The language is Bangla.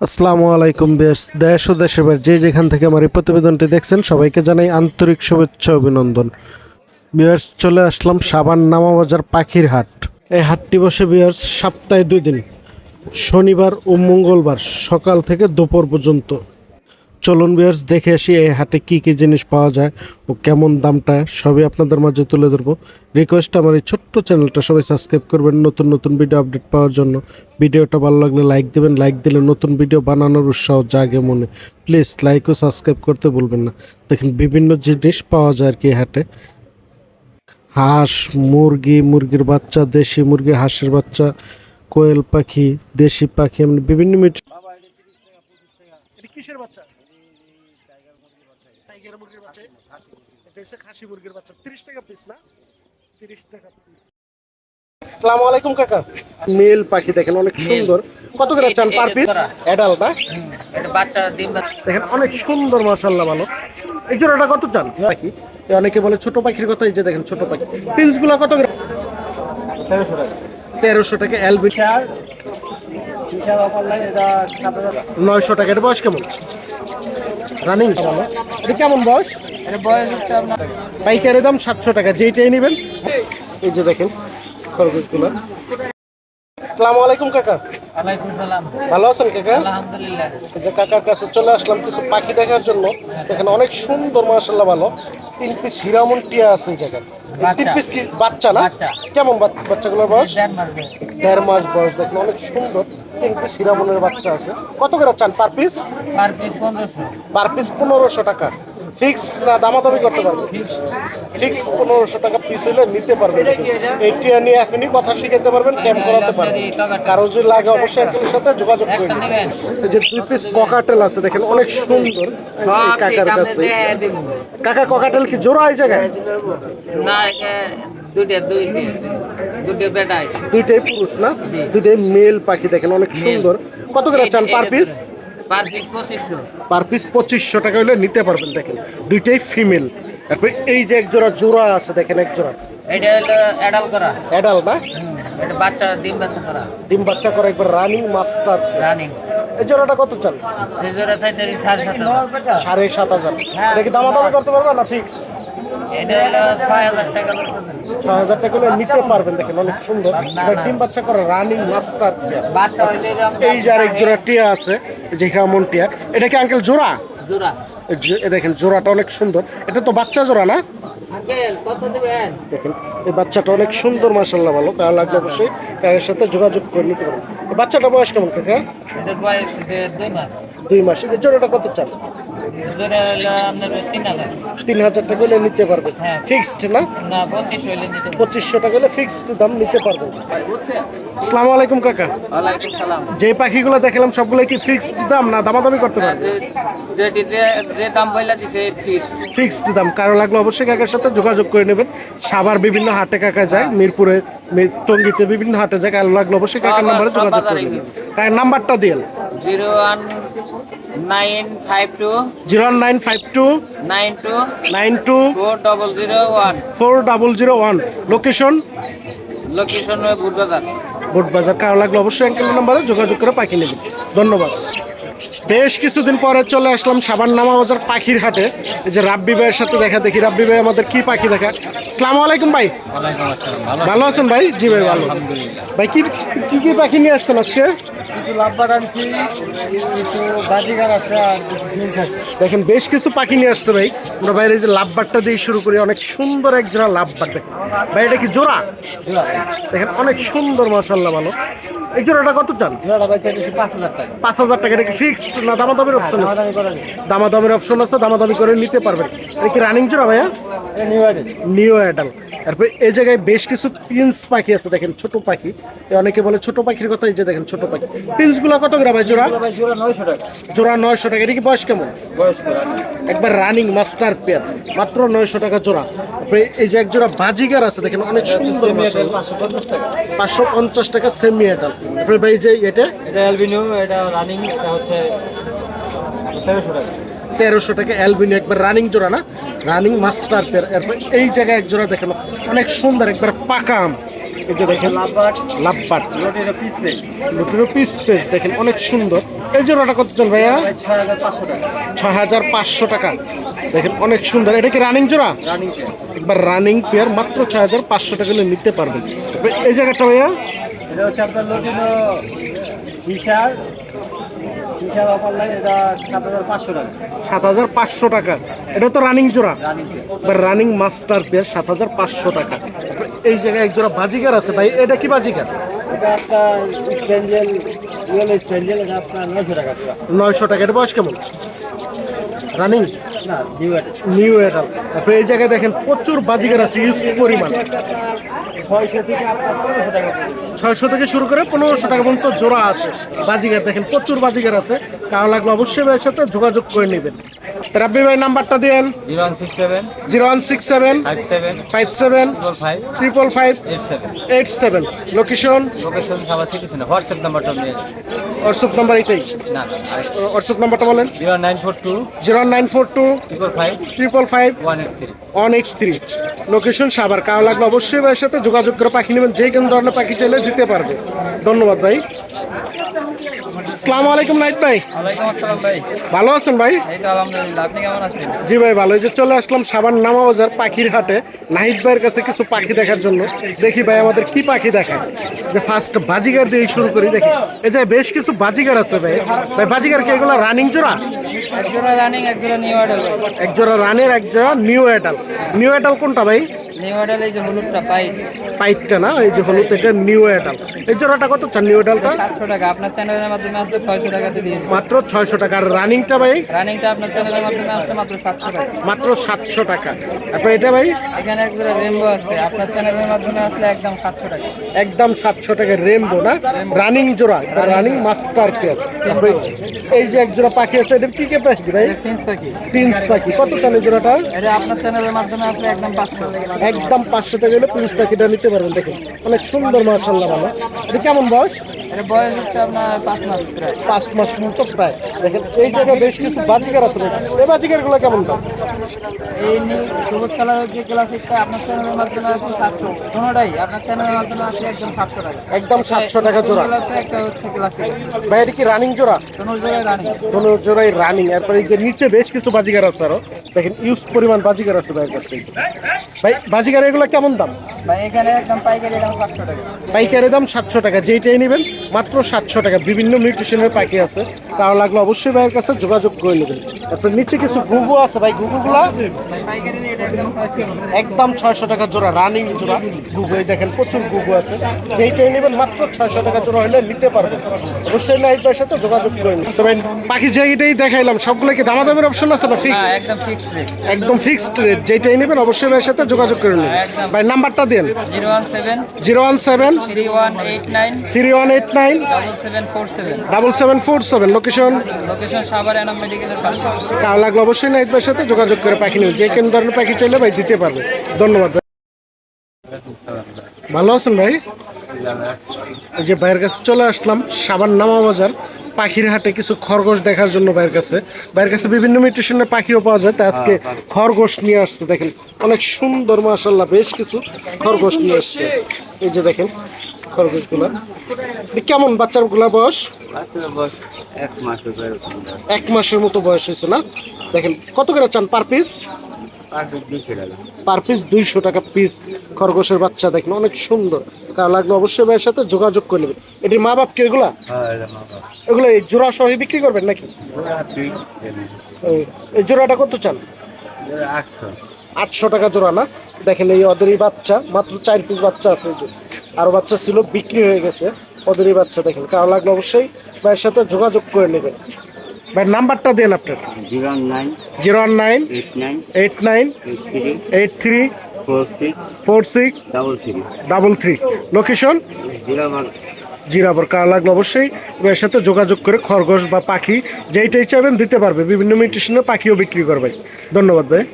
আসসালামু আলাইকুম দেশ ও দেশের বাইরে। যে যেখান থেকে আমার এই প্রতিবেদনটি দেখছেন, সবাইকে জানাই আন্তরিক শুভেচ্ছা অভিনন্দন। বিয়ার্স চলে আসলাম সাবান নামা বাজার পাখির হাট। এই হাটটি বসে বিয়ার্স সপ্তাহে দুই দিন। শনিবার ও মঙ্গলবার সকাল থেকে দুপুর পর্যন্ত। চলুন বিয়ার্স দেখে আসি এই হাটে কি কি জিনিস পাওয়া যায় ও কেমন দামটা, সবই আপনাদের মাঝে তুলে ধরবো। রিকোয়েস্ট আমার এই ছোট্ট চ্যানেলটা সবাই সাবস্ক্রাইব করবেন, নতুন নতুন ভিডিও আপডেট পাওয়ার জন্য। ভিডিওটা ভালো লাগলে লাইক দেবেন লাইক দিলে নতুন ভিডিও বানানোর উৎসাহ জাগে মনে। প্লিজ লাইক ও সাবস্ক্রাইব করতে ভুলবেন না। দেখেন বিভিন্ন জিনিস পাওয়া যায় আর কি হাটে। হাঁস, মুরগি, মুরগির বাচ্চা, দেশি মুরগি, হাঁসের বাচ্চা, কোয়েল পাখি, দেশি পাখি, এমনি বিভিন্ন মিট কিসের বাচ্চা টাইগার মুরগির বাচ্চা খাসি মুরগির বাচ্চা। তিরিশ টাকা পিস না? তিরিশ টাকা পিস আসসালামু আলাইকুম কাকা। মেল পাখি দেখেন অনেক সুন্দর। কত করে চান পার পিস অ্যাডাল না? এটা বাচ্চা ডিম দেখেন অনেক সুন্দর ভালো। এই জোড়াটা কত চান? পাখি। অনেকে বলে ছোট পাখির কথা এই যে দেখেন ছোট পাখি। পিন্সগুলো কত করে? তেরোশো টাকা। তেরোশো টাকা অ্যালবি হিসাব অফার লাগে এটা সাত হাজার। নয়শো টাকা এটা বয়স কেমন? রানিং এটা কেমন বয়স? এটা বয়স পাইকারি দাম সাতশো টাকা যেইটাই নেবেন। এই যে দেখেন খরগোশগুলো। আসসালামু আলাইকুম কাকা। সালাম। ভালো আছেন কাকা? আলহামদুলিল্লাহ। যে কাকার কাছে চলে আসলাম কিছু পাখি দেখার জন্য। এখানে অনেক সুন্দর ভালো। তিন পিস হিরামন টিয়া আছে এই জায়গায়। তিন পিস কি বাচ্চা না? কেমন বাচ- বাচ্চাগুলোর বয়স। দেড় মাস বয়স দেখেন অনেক সুন্দর। তিন পিস হিরামনের বাচ্চা আছে। কত করে চান? Per piece? পার পিস পনেরোশো। পার পিস পনেরোশো টাকা। ফিক্সড না দামাদামি করতে পারবে? ফিক্স পনেরোশো টাকা পিস হলে নিতে পারবেন এইটা নিয়ে এখনই কথা শিখাতে পারবেন ক্যাম্প করাতে পারবেন। কারও যদি লাগে অবশ্যই আঙ্কেলের সাথে যোগাযোগ করে একটা নিন। নেবেন। এই যে দুই পিস ককাটেল আছে দেখেন অনেক সুন্দর। কাকার কাছে। কাকা ককাটেল কি জোড়া এই জায়গায়? না দুইটা দুই দুইটাই পুরুষ না? দুইটাই মেল পাখি দেখেন অনেক সুন্দর। কত করে চান পার পিস পার পিস পঁচিশশো। টাকা হলে নিতে পারবেন দেখেন। দুইটাই ফিমেল তারপরে এই যে এক জোড়া জোড়া আছে দেখেন এক জোড়া এটা হলো অ্যাডাল করা। অ্যাডাল না? এটা বাচ্চা ডিম বাচ্চা করা। ডিম বাচ্চা করে একবার রানিং মাস্টার রানিং এই জোড়াটা কত জোড়া চাইতে সাড়ে সাত হাজার। সাড়ে সাত হাজার। এটা কি দামাদামি করতে পারবেন না ফিক্সড ছয় হাজার টাকা হলে নিতে পারবেন দেখেন অনেক সুন্দর। ডিম বাচ্চা করে রানিং মাস্টার এই এক জোড়া টিয়া আছে টিয়া। এটা কি আঙ্কেল জোড়া? জোড়া। এই যে- এ দেখেন জোড়াটা অনেক সুন্দর। এটা তো বাচ্চা জোড়া না? দেখেন এই বাচ্চাটা অনেক সুন্দর মাসাল্লাহ ভালো। তার লাগলে অবশ্যই তার সাথে যোগাযোগ করে নিতে পারেন বাচ্চাটা বয়স কেমন কাকা? দুই মাস। এই জোড়াটা কত চান? তিন হাজার। টাকা হলে নিতে পারবেন হ্যাঁ। ফিক্সড না? পারব। পঁচিশশো টাকা হলে ফিক্সড দাম নিতে আসসালামু আলাইকুম কাকা। যে পাখিগুলো দেখালাম সবগুলো কি ফিক্সড দাম না দামাদামি করতে হ্যাঁ, পারবেন যে যেটি যে- যে দাম বইলা দিছে ফিক্স ফিক্সড। দাম। কারও লাগলে অবশ্যই কাকার সাথে যোগাযোগ করে নেবেন। সাবার বিভিন্ন হাটে কাকা যায় মিরপুরে মির- টঙ্গীতে বিভিন্ন হাটে যায় কারও লাগলে অবশ্যই কাকার নাম্বারে যোগাযোগ করে নেবেন। কাকার নাম্বারটা দিন zero nine five two zero nine five two nine two nine two four double zero one four double zero one location? Location Boardbazar. Boardbazar. কারও লাগলে অবশ্যই নাম্বারে যোগাযোগ করে পাখি নেবেন ধন্যবাদ। বেশ কিছুদিন পরে চলে আসলাম সাবান নামা বাজার পাখির হাটে। এই যে রাব্বি ভাইয়ের সাথে দেখা দেখি। রাব্বি ভাই আমাদের কি পাখি দেখা? সালামু আলাইকুম ভাই। ভালো আছেন ভাই? জি ভাই ভালো। ভাই কি কি কি পাখি নিয়ে আসছেন আজকে? কিছু লাভবার আনছি কিছু বাজিগার আছে আর দেখেন বেশ কিছু পাখি নিয়ে আসছে ভাই। আমরা বাইরে এই যে লাভবারটা দিয়ে শুরু করি অনেক সুন্দর এক জোড়া লাভবার দেখেন। ভাই এটা কি জোড়া? দেখেন অনেক সুন্দর মাসাল্লাহ ভালো। এই জোড়াটা কত চান? পাঁচ হাজার টাকা। এটা কি ফিক্সড না দামাদামির অপশন আছে? দামাদামির অপশন আছে দামাদামি করে নিতে পারবেন। এটা কি রানিং জোড়া ভাইয়া? নিউ অ্যাডাল তারপরে এই জায়গায় বেশ কিছু প্রিন্স পাখি আছে, দেখেন ছোট পাখি। অনেকে বলে ছোট পাখির কথা, এই যে দেখেন ছোট পাখি। প্রিন্সগুলো কত ভাই জোড়া জোড়া? নয়শো টাকা জোড়া নয়শো টাকা। এটা কি বয়স কেমন? বয়স্ক একবার রানিং মাস্টার পেয়ার মাত্র নয়শো টাকা জোড়া। তারপরে এই যে এক জোড়া বাজিগার আছে, দেখেন অনেক সুন্দর পাঁচশো পঞ্চাশ টাকা সেমি অ্যাডাল তারপরে ভাই যে এটা? এটা এটা রানিং হচ্ছে তেরোশো টাকা। তেরোশো টাকা অ্যালবিনি একবার রানিং জোড়া না? রানিং মাস্টার পেয়ার এরপর এই জায়গায় এক জোড়া দেখেন। অনেক সুন্দর একবার পাকা আম। এই যে দেখেন লাভবাট। পিস দেখেন অনেক সুন্দর। এই জোড়াটা কত চান ভাইয়া? ছয় হাজার পাঁচশো টাকা। দেখেন অনেক সুন্দর। এটা কি রানিং জোড়া? একবার রানিং পেয়ার মাত্র ছয় হাজার পাঁচশো টাকা নিতে পারবেন। এই জায়গাটা ভাইয়া? এটা হচ্ছে আপনার লটিনো বিশাল বিশাল অফার লাইন এটা সাত হাজার পাঁচশো টাকা। সাত হাজার পাঁচশো টাকা। এটা তো রানিং জোড়া। বা রানিং মাস্টার পেয়ার সাত হাজার পাঁচশো টাকা। এই জায়গায় এক জোড়া বাজিকার আছে ভাই এটা কি বাজিকার নয়শো টাকা এটা বয়স কেমন? রানিং নিউ নিউ এটাল তারপরে এই জায়গায় দেখেন প্রচুর বাজিকার আছে ইউজ পরিমাণ। ছয়শো থেকে শুরু করে পনেরোশো টাকা পর্যন্ত জোড়া আছে। বাজিগার দেখেন, প্রচুর বাজিগার আছে। কারও লাগলে অবশ্যই এর সাথে যোগাযোগ করে নেবেন। রাব্বি ভাই নাম্বারটা দেন zero one six seven five seven triple five eight seven. Location WhatsApp নাম্বারটা হোয়াটসঅ্যাপ নাম্বার এটাই। হোয়াটসঅ্যাপ নাম্বারটা বলেন। Zero nine four two zero nine four two triple five triple five one eight three. One eight three. Location Savar কারও লাগলে অবশ্যই ভাইয়ের সাথে যোগাযোগ করে পাখি নেবেন। যে কোনো ধরনের পাখি চাইলে দিতে পারবে। ধন্যবাদ ভাই। আসসালামু আলাইকুম নাইট ভাই। ভালো আছেন ভাই? আলহামদুলিল্লাহ। জি ভাই ভালো। এই যে চলে আসলাম সাবান নামা বাজার পাখির হাটে। নাহিদ ভাইয়ের কাছে কিছু পাখি দেখার জন্য। দেখি ভাই আমাদের কি পাখি দেখায়? যে ফার্স্ট বাজিগার দিয়ে শুরু করি দেখি। এই যে বেশ কিছু বাজিগার আছে ভাই। ভাই বাজিগার কি এগুলো রানিং জোড়া? এক জোড়া রানিং এক জোড়া নিউ অ্যাডাল এক জোড়া রানের এক জোড়া নিউ অ্যাডাল নিউ অ্যাডাল কোনটা ভাই? নিউ অর্ডার এই যে হলুদটা পাই। পাইপটা না? এই যে হলুদ এটা নিউ এটাল এই জোড়াটা কত চান নিউ এটালটা সাতশো টাকা। আপনার চ্যানেলের মাধ্যমে আসলে ছয়শো টাকাতে দিয়ে মাত্র ছয়শো টাকা। আর রানিংটা ভাই? রানিংটা আপনার চ্যানেলের মাধ্যমে আসলে মাত্র সাতশো টাকা। মাত্র সাতশো টাকা। তারপর এটা ভাই? এখানে এক জোড়া রেমবো আছে। আপনার চ্যানেলের মাধ্যমে আসলে একদম সাতশো টাকা। একদম সাতশো টাকা রেমবো না? রানিং জোড়া রানিং মাস্টার পেয়ার এই যে এক জোড়া পাখি আছে এটা কি কে পাখি ভাই? প্রিন্স পাখি। প্রিন্স পাখি। কত চালে জোড়াটা? এটা আপনার চ্যানেলের মাধ্যমে আসলে একদম পাঁচশো একদম পাঁচশো টাকা হলে প্রিন্স পাখিটা নিতে পারবেন দেখুন। অনেক সুন্দর মাশাল্লাহ ভালো। এটা কেমন বয়স? বয়স হচ্ছে আপনার পাঁচ মাস প্রায়। পাঁচ মাস মতো প্রায়। দেখেন এই জায়গায় বেশ কিছু বাজিকার আছে। এই বাজিকারগুলো কেমন দাম? এই নিয়ে সবুজ কালারের যে ক্লাসিকটা আপনার চ্যানেলের মাধ্যমে আসলে সাতশো। কোনোটাই আপনার চ্যানেলের মাধ্যমে আসলে একদম সাতশো টাকা। একদম সাতশো টাকা জোড়া। একটা হচ্ছে ক্লাসিক ভাই এটা কি রানিং জোড়া? জোড়ায় রানিং জোড়াই রানিং এরপরে যে নিচে বেশ কিছু বাজিকার আছে আরও। দেখেন ইউজ পরিমাণ বাজিকার আছে ভাইয়ের কাছে। ভাই বাজিকার এগুলো কেমন দাম? বা এখানে একদম পাইকারি দাম পাঁচশো টাকা। পাইকারি দাম সাতশো টাকা যেইটাই নেবেন মাত্র সাতশো টাকা। বিভিন্ন নিউট্রিশনের পাখি আছে তার লাগলে অবশ্যই ভাইয়ের কাছে যোগাযোগ করে নেবেন। তারপর নিচে কিছু গুগু আছে ভাই রেট একদম ছয়শো টাকা। জোড়া রানিং জোড়া এই দেখেন প্রচুর গুগু আছে। যেইটাই নেবেন মাত্র ছয়শো টাকা জোড়া হলে নিতে পারবেন। অবশ্যই নাইট ভাইয়ের সাথে যোগাযোগ করে নিন তবে পাখি যেইটাই দেখাইলাম সবগুলো কি দামাদামের অপশন আছে না ফিক্স হ্যাঁ একদম ফিক্সড রেট একদম ফিক্সড রেট যেইটাই নেবেন অবশ্যই ভাইয়ের সাথে যোগাযোগ করে নিন ভাই নাম্বারটা দেন। Zero one seven. Zero one seven. Three one eight nine. Three one eight nine. Double seven four seven. Double seven four seven. Location location Savar Enam মেডিকেলের পাশে। কার লাগলে অবশ্যই নাইট ভাইয়ের সাথে যোগাযোগ করে পাখি নেবেন। যে কোনো ধরনের পাখি চাইলে ভাই দিতে পারবে। ধন্যবাদ ভাই। ভালো আছেন ভাই? এই যে ভাইয়ের কাছে চলে আসলাম সাবান নামা বাজার। পাখির হাটে কিছু খরগোশ দেখার জন্য বাইরের কাছে। বাইরের কাছে বিভিন্ন মিউটেশনের পাখিও পাওয়া যায় তাই আজকে খরগোশ নিয়ে আসছে দেখেন। অনেক সুন্দর মাশাল্লাহ বেশ কিছু খরগোশ নিয়ে আসছে। এই যে দেখেন খরগোশগুলা। কেমন বাচ্চাগুলা বয়স? এক এক মাসের মতো বয়স হয়েছে না? দেখেন কত করে চান পার পিস পার পিস দুইশো টাকা পিস খরগোশের বাচ্চা দেখেন অনেক সুন্দর। তার লাগলে অবশ্যই ভাইয়ের সাথে যোগাযোগ করে নেবেন। এটির মা বাপ কি এগুলা? এগুলো এই জোড়া সহ বিক্রি করবেন নাকি? এই- এই জোড়াটা কত চান? আটশো। টাকা জোড়া না? দেখেন এই ওদেরই বাচ্চা মাত্র চার পিস বাচ্চা আছে এই যে। আরও বাচ্চা ছিল বিক্রি হয়ে গেছে। ওদেরই বাচ্চা দেখেন। কারও লাগলে অবশ্যই ভাইয়ের সাথে যোগাযোগ করে নেবেন। ভাইয়ের নাম্বারটা দেন আপনার। Zero nine zero one nine eight nine eight three four six double three location? জিরাবর car লাগলে অবশ্যই এর সাথে যোগাযোগ করে খরগোশ বা পাখি যেইটাই চাইবেন দিতে পারবে। বিভিন্ন মিউটেশনের পাখিও বিক্রি করবে ধন্যবাদ ভাই।